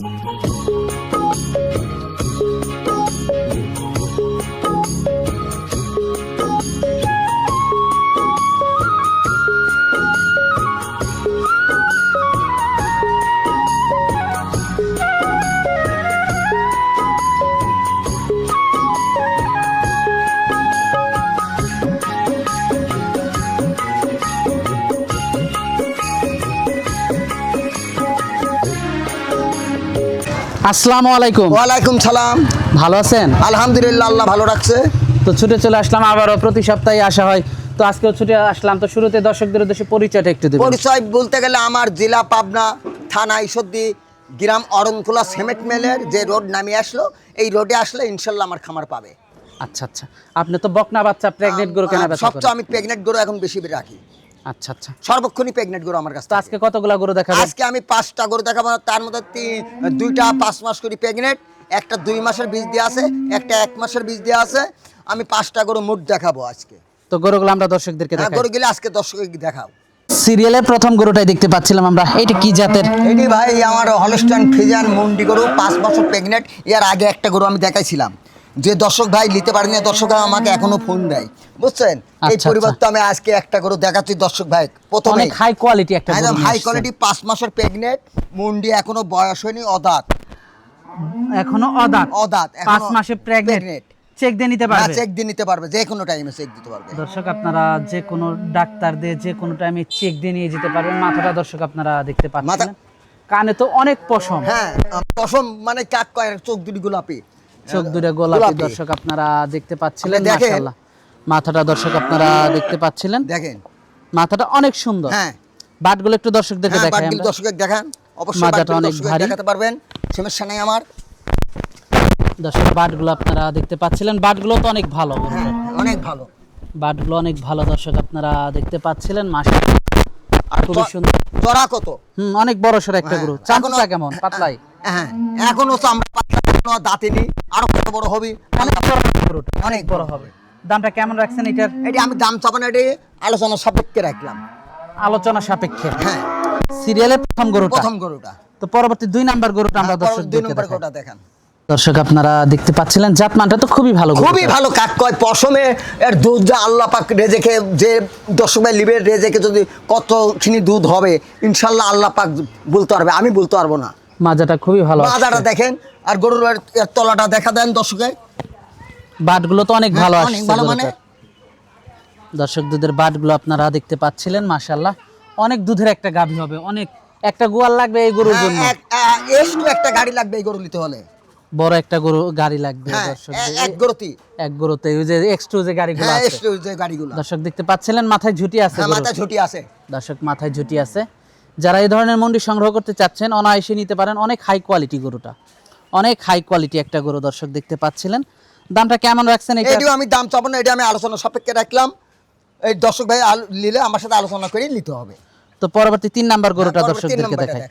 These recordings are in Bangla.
Música আসসালামু আলাইকুম। ওয়ালাইকুম সালাম। ভালো আছেন? আলহামদুলিল্লাহ আল্লাহ ভালো রাখছে। তো ছুটে চলে আসলাম আবারও প্রতি সপ্তাহে আসা হয়। তো আজকেও ছুটে আসলাম তো শুরুতে দর্শকদের উদ্দেশ্যে পরিচয়টা একটু দেবেন। পরিচয় বলতে গেলে আমার জেলা পাবনা থানা ঈশ্বরদী গ্রাম অরণখোলা সেমেট মেলের যে রোড নামিয়ে আসলো এই রোডে আসলে ইনশাল্লাহ আমার খামার পাবে। আচ্ছা আচ্ছা। আপনি তো বকনা বাচ্চা প্রেগনেন্ট গরু কেনা বেচা সবচেয়ে আমি প্রেগনেন্ট গরু এখন বেশি রাখি। আচ্ছা আচ্ছা। সর্বক্ষণই প্রেগনেন্ট গরু আমার কাছে আজকে কতগুলা গরু দেখাবেন? আজকে আমি পাঁচটা গরু দেখাবো তার মধ্যে তিন- দুইটা পাঁচ মাস করি প্রেগনেন্ট একটা দুই মাসের বীজ দেওয়া আছে একটা এক মাসের বীজ দেওয়া আছে। আমি পাঁচটা গরু মুড দেখাবো আজকে। তো গরুগুলো আমরা দর্শকদেরকে হ্যাঁ, দেখাই। গরু গেলে আজকে দর্শক দেখাও। সিরিয়ালের প্রথম গরুটাই দেখতে পাচ্ছিলাম আমরা। এইটা কি জাতের? এটি ভাই আমার হলস্টাইন ফিজান মুন্ডি গরু পাঁচ বছর প্রেগনেন্ট এর আগে একটা গরু আমি দেখাইছিলাম। যে দর্শক ভাই নিতে পারেনি দর্শকরা আমাকে এখনও ফোন দেয়। বুঝছেন? এই আচ্ছা, পরিবর্তে আমি আজকে একটা করে দেখাচ্ছি দর্শক ভাই প্রথমে হাই কোয়ালিটি একটা একদম হাই কোয়ালিটি পাঁচ মাসের প্রেগনেন্ট মুন্ডি এখনও বয়স হয়নি অদাঁত। এখনও অদাঁত। অদাঁত পাঁচ মাসে প্রেগনেন্ট চেক দিয়ে নিতে পারবে? চেক দিয়ে নিতে পারবে যে কোনো টাইমে চেক দিতে পারবে। দর্শক আপনারা যে কোনো ডাক্তার দিয়ে যে কোনো টাইমে চেক দিয়ে নিয়ে যেতে পারবেন। মাথাটা দর্শক আপনারা দেখতে পাচ্ছেন। কানে তো অনেক পশম। হ্যাঁ পশম মানে কাক কয় চোখ দুটি গোলাপি। চোখ দুটো গোলাপি গোলাপি। দর্শক আপনারা দেখতে পাচ্ছিলেন মাশাআল্লাহ। মাথাটা দর্শক আপনারা দেখতে পাচ্ছিলেন। দেখেন। মাথাটা অনেক সুন্দর। হ্যাঁ। বাটগুলো একটু দর্শকদেরকে হ্যাঁ দেখাই বাটগুলো আমরা। দর্শকের দেখান। অবশ্যই বাটগুলো অনেক ভারী। দেখাতে পারবেন। সমস্যা নাই আমার। দর্শক বাটগুলো আপনারা দেখতে পাচ্ছিলেন। বাটগুলো তো অনেক ভালো। হ্যাঁ অনেক ভালো। বাটগুলো অনেক ভালো দর্শক আপনারা দেখতে পাচ্ছিলেন মাসা আর খুবই সুন্দর। চড়া কত? হুম অনেক বড় সর একটা হ্যাঁ, গরু। এখনো- কেমন? পাতলাই। হ্যাঁ এখনও তো আমরা পাতলা এখনও দাঁতেনি আরও কত বড় হবে? অনেক বড় গরুটা অনেক বড় হবে। দামটা কেমন রাখছেন এটার? এটি আমি দাম চাপানো এটি আলোচনা সাপেক্ষে রাখলাম। আলোচনা সাপেক্ষে? হ্যাঁ। সিরিয়ালের প্রথম গরুটা? প্রথম গরুটা। তো পরবর্তী দুই নাম্বার গরুটা আমরা পরে দুই নম্বর। গরুটা দেখান। দর্শক আপনারা দেখতে পাচ্ছিলেন জাতমানটা তো খুবই ভালো খুবই ভালো কাক কয় পশমে এর দুধ যা আল্লাহ পাক রেজেকে যে দর্শক ভাই লিবে রেজেকে যদি কতখানি দুধ হবে ইনশাল্লাহ আল্লাহ পাক বলতে পারবে আমি বলতে পারব না। মাজাটা খুবই ভালো মাজাটা দেখেন আর গরুর তলাটা দেখা দেন দর্শকে। বাটগুলো তো অনেক ভালো হ্যাঁ, আসছে ভালো মানে। দর্শক দুধের বাটগুলো আপনারা দেখতে পাচ্ছিলেন মাশাল্লাহ অনেক দুধের একটা গাভী হবে অনেক। একটা গোয়াল লাগবে এই গরুর জন্য। হ্যাঁ, এক- আ- এক্সট্রা একটা গাড়ি লাগবে এই গরু নিতে হলে। বড় একটা গরু গাড়ি লাগবে হ্যাঁ দর্শক। এক গরুতি এক গরুতে ওই যে এক্সট্রু যে গাড়িগুলো আছে। এক্সট্রা যে গাড়িগুলো। দর্শক দেখতে পাচ্ছিলেন মাথায় ঝুটি আছে মাথায় ঝুটি আছে। দর্শক মাথায় ঝুটি আছে। যারা এই ধরনের মন্ডি সংগ্রহ করতে চাচ্ছেন অনায়াসে নিতে পারেন অনেক হাই কোয়ালিটি গরুটা। অনেক হাই কোয়ালিটি একটা গরু দর্শক দেখতে পাচ্ছিলেন। দামটা কেমন রাখছেন এটা আমি দাম চাবো না এটা আমি আলোচনা সাপেক্ষে রাখলাম। এই দর্শক ভাই নিলে আমার সাথে আলোচনা করে নিতে হবে। তো পরবর্তী তিন নাম্বার গরুটা দর্শকদেরকে দেখাই।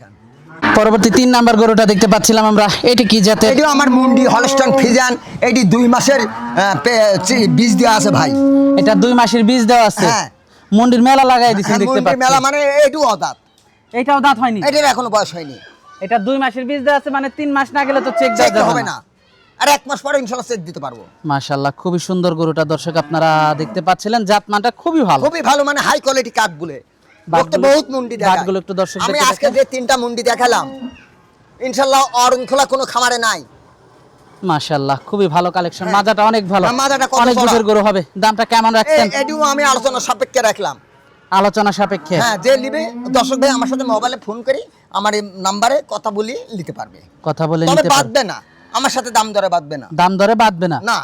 পরবর্তী তিন নাম্বার গরুটা দেখতে পাচ্ছিলাম আমরা। এটি কি জাতের? এটিও আমার মুন্ডি হলস্টন ফিজান এটি দুই মাসের বীজ দেওয়া আছে ভাই। এটা দুই মাসের বীজ দেওয়া আছে। হ্যাঁ। মন্ডির মেলা লাগাই দিচ্ছেন হ্যাঁ, দেখতে মুন্ডি পাচ্ছি। মেলা মানে এটু অদাত এটাও দাঁত হয়নি। এটার এখনও বয়স হয়নি। এটা দুই মাসের বীজ দেওয়া আছে মানে তিন মাস না গেলে তো চেক দেওয়া হবে না। আর এক মাস পরে ইনশাল্লাহ চেক দিতে পারব। মাশাআল্লাহ খুবই সুন্দর গরুটা দর্শক আপনারা দেখতে পাচ্ছিলেন জাতমানটা খুবই ভালো। খুবই ভালো মানে হাই কোয়ালিটি কাঠ বলে বহুত মুন্ডি দেখায়। বাটগুলো একটু দর্শক আমি আজকে যে তিনটা মুন্ডি দেখালাম ইনশাল্লাহ অরণ খোলা কোনো খামারে নাই। মাশাআল্লাহ খুবই ভালো কালেকশন হ্যাঁ। মাজাটা অনেক ভালো। হ্যাঁ, মাজাটা অনেক। দুধের গরু হবে। দামটা কেমন রাখছেন? এ- এটিও আমি আলোচনা সাপেক্ষে রাখলাম। আলোচনা সাপেক্ষে। হ্যাঁ যে নিবে দর্শক ভাই আমার সাথে মোবাইলে ফোন করি আমার এই নাম্বারে কথা বলি নিতে পারবে। কথা বলে তবে নিতে পারবে। বাঁধবে না আমার সাথে দাম দরে বাঁধবে না। দাম দরে বাঁধবে না? না।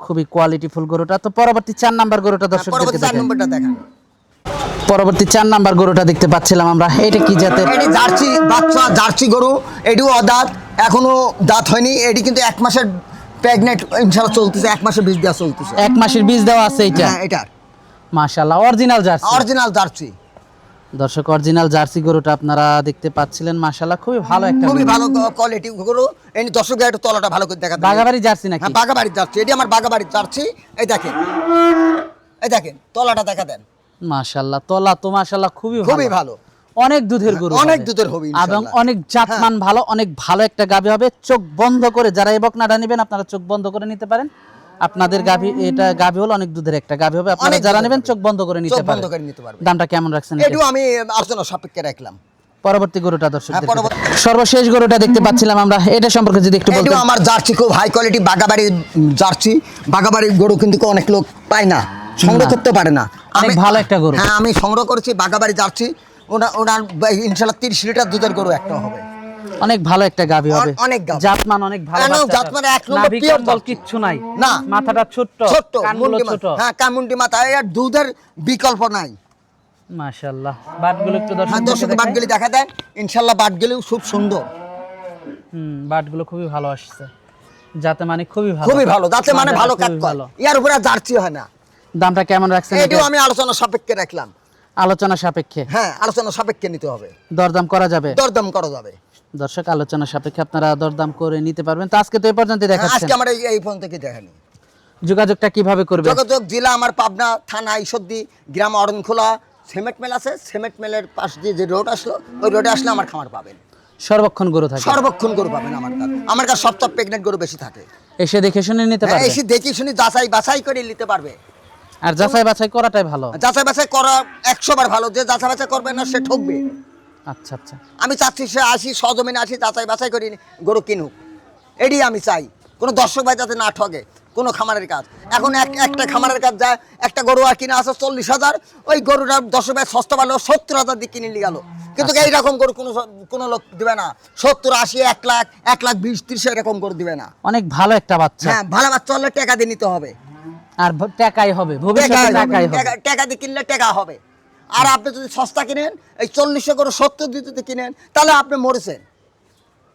খুবই কোয়ালিটি ফুল গরুটা। তো পরবর্তী চার নাম্বার গরুটা হ্যাঁ, দর্শকদেরকে পরবর্তী চার নম্বরটা দেখান। পরবর্তী চার নাম্বার গরুটা দেখতে পাচ্ছিলাম আমরা। এটা কি জাতের? এটি জার্সি বাচ্চা জার্সি গরু এটিও অদাঁত এখনও দাঁত হয়নি। এটি কিন্তু এক মাসের প্রেগনেন্ট ইনশাল্লাহ চলতেছে এক মাসের বীজ দেওয়া চলতেছে। এক মাসের বীজ দেওয়া আছে এটা হ্যাঁ এটার। মাশাআল্লাহ অরিজিনাল জার্সি অরিজিনাল জার্সি দর্শক অরিজিনাল জার্সি গরুটা আপনারা দেখতে পাচ্ছিলেন মাশাআল্লাহ খুবই ভালো একটা খুবই ভালো কোয়ালিটি গরু। এই দর্শক একটু তলাটা ভালো করে দেখা বাগাবাড়ি জার্সি নাকি? হ্যাঁ বাগাবাড়ির জার্সি এটি আমার বাগাবাড়ির জার্সি এই দেখেন। এই দেখেন তলাটা দেখা দেন। মাশাআল্লাহ তলা তো মাশাআল্লাহ খুবই খুবই ভালো। অনেক দুধের গরু অনেক দুধের হবে এবং অনেক জাতমান ভালো অনেক ভালো একটা গাভী হবে। চোখ বন্ধ করে যারা এই বকনাটা নেবেন আপনারা চোখ বন্ধ করে নিতে পারেন। আপনাদের গাভী এটা গাভী হলো অনেক দুধের একটা গাভী হবে। আপনারা যারা নেবেন চোখ বন্ধ করে নিতে চোখ বন্ধ করে নিতে পারবে দামটা কেমন রাখছেন এটা? এটাও আমি আলোচনা সাপেক্ষে রাখলাম। পরবর্তী গরুটা দর্শক হ্যাঁ, সর্বশেষ গরুটা দেখতে পাচ্ছিলাম আমরা। এটা সম্পর্কে যদি একটু বলতেন। আমার জার্সি খুব হাই কোয়ালিটি বাগাবাড়ি জার্সি। বাগাবাড়ির গরু কিন্তু অনেক লোক পায় না সংগ্রহ করতে পারে না। অনেক আমি- ভালো একটা গরু। হ্যাঁ আমি সংগ্রহ করেছি বাগাবাড়ি জার্সি। ওনার ওনার ইনশাল্লাহ তিরিশ লিটার দুধের গরু একটা হবে। অনেক ভালো একটা গাভী হবে। অনেক গাভী। জাতমান অনেক ভালো না, জাতমান এক নম্বর pure কম্বল কিচ্ছু নাই। না। মাথাটা ছোট্ট। ছোট্ট কানগুলো ছোট। হ্যাঁ কামুন্ডি মাথা। এর দুধের বিকল্প নাই। মাশাআল্লাহ। বাটগুলো একটু দর্শক হ্যাঁ দর্শক বাটগুলি দেখা দেন ইনশাল্লাহ বাটগুলিও খুব সুন্দর। হুম বাটগুলো খুবই ভালো আসছে। যাতে মানে খুবই ভালো। খুবই ভালো। যাতে মানে ভালো করে ভালো। ইয়ার উপরে আর জার্সি হয় না। দামটা কেমন রাখছেন এটাও আমি আলোচনা সাপেক্ষে রাখলাম। আলোচনা সাপেক্ষে। হ্যাঁ আলোচনা সাপেক্ষে নিতে হবে। দরদাম করা যাবে? দরদাম করা যাবে। দর্শক আলোচনা সাপেক্ষে আপনারা দরদাম করে নিতে পারবেন। তো আজকে তো এই পর্যন্ত হ্যাঁ, দেখাচ্ছেন। আজকে আমার এই- ফোন থেকে দেখানি যোগাযোগটা কীভাবে করবে যোগাযোগ জেলা আমার পাবনা থানা ঈশ্বরদী গ্রাম অরণখোলা সিমেন্ট মেল আছে সিমেন্ট মেলের পাশ দিয়ে যে রোড আসলো ওই রোডে আসলে আমার খামার পাবেন। সর্বক্ষণ গরু থাকে। সর্বক্ষণ গরু পাবেন আমার কাছে। আমার কাছে সপ্তাহ প্রেগনেন্ট গরু বেশি থাকে। এসে দেখে শুনে নিতে হ্যাঁ, পারবে? এসে দেখে শুনে যাচাই বাছাই করে নিতে পারবে। আর যাচাই বাছাই করাটাই ভালো। যাচাই বাছাই করা একশো বার ভালো। যে যাচাই বাছাই করবে না সে ঠকবে। আচ্ছা আচ্ছা। আমি চাচ্ছি সে আসি সজমিনে আসি যাচাই বাছাই করি গরু কিনুক। এডি আমি চাই। কোনো দর্শক ভাই যাতে না ঠগে কোনো খামারের কাজ। এখন এক একটা খামারের কাজ যায় একটা গরু আর কিনে আসে চল্লিশ হাজার ওই গরুটা দর্শক ভাই সস্তা ভালো সত্তর হাজার দিয়ে কিনে নিয়ে গেল। কিন্তু এইরকম গরু কোনো কোনো লোক দিবে না। সত্তর আশি এক লাখ এক লাখ বিশ ত্রিশ এরকম গরু দিবে না। অনেক ভালো একটা বাচ্চা। হ্যাঁ ভালো বাচ্চা হলে টাকা দিয়ে নিতে হবে। আর টাকাই হবে ভবিষ্যতে টাকাই হবে, টাকা দিয়ে কিনলে টাকা হবে। আর আপনি যদি সস্তা কিনেন এই চল্লিশশো করে সত্তর দিতে কিনেন তাহলে আপনি মরেছেন।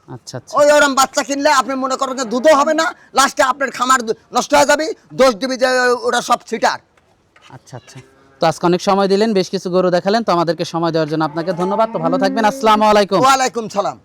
আচ্ছা আচ্ছা। ওই ওরম বাচ্চা কিনলে আপনি মনে করেন যে দুধও হবে না লাস্টে আপনার খামার নষ্ট হয়ে যাবে দোষ দিবি যে ওরা সব ছিটার আচ্ছা আচ্ছা। তো আজকে অনেক সময় দিলেন বেশ কিছু গরু দেখালেন তো আমাদেরকে সময় দেওয়ার জন্য আপনাকে ধন্যবাদ। তো ভালো থাকবেন আসসালামু আলাইকুম। ওয়ালাইকুম সালাম।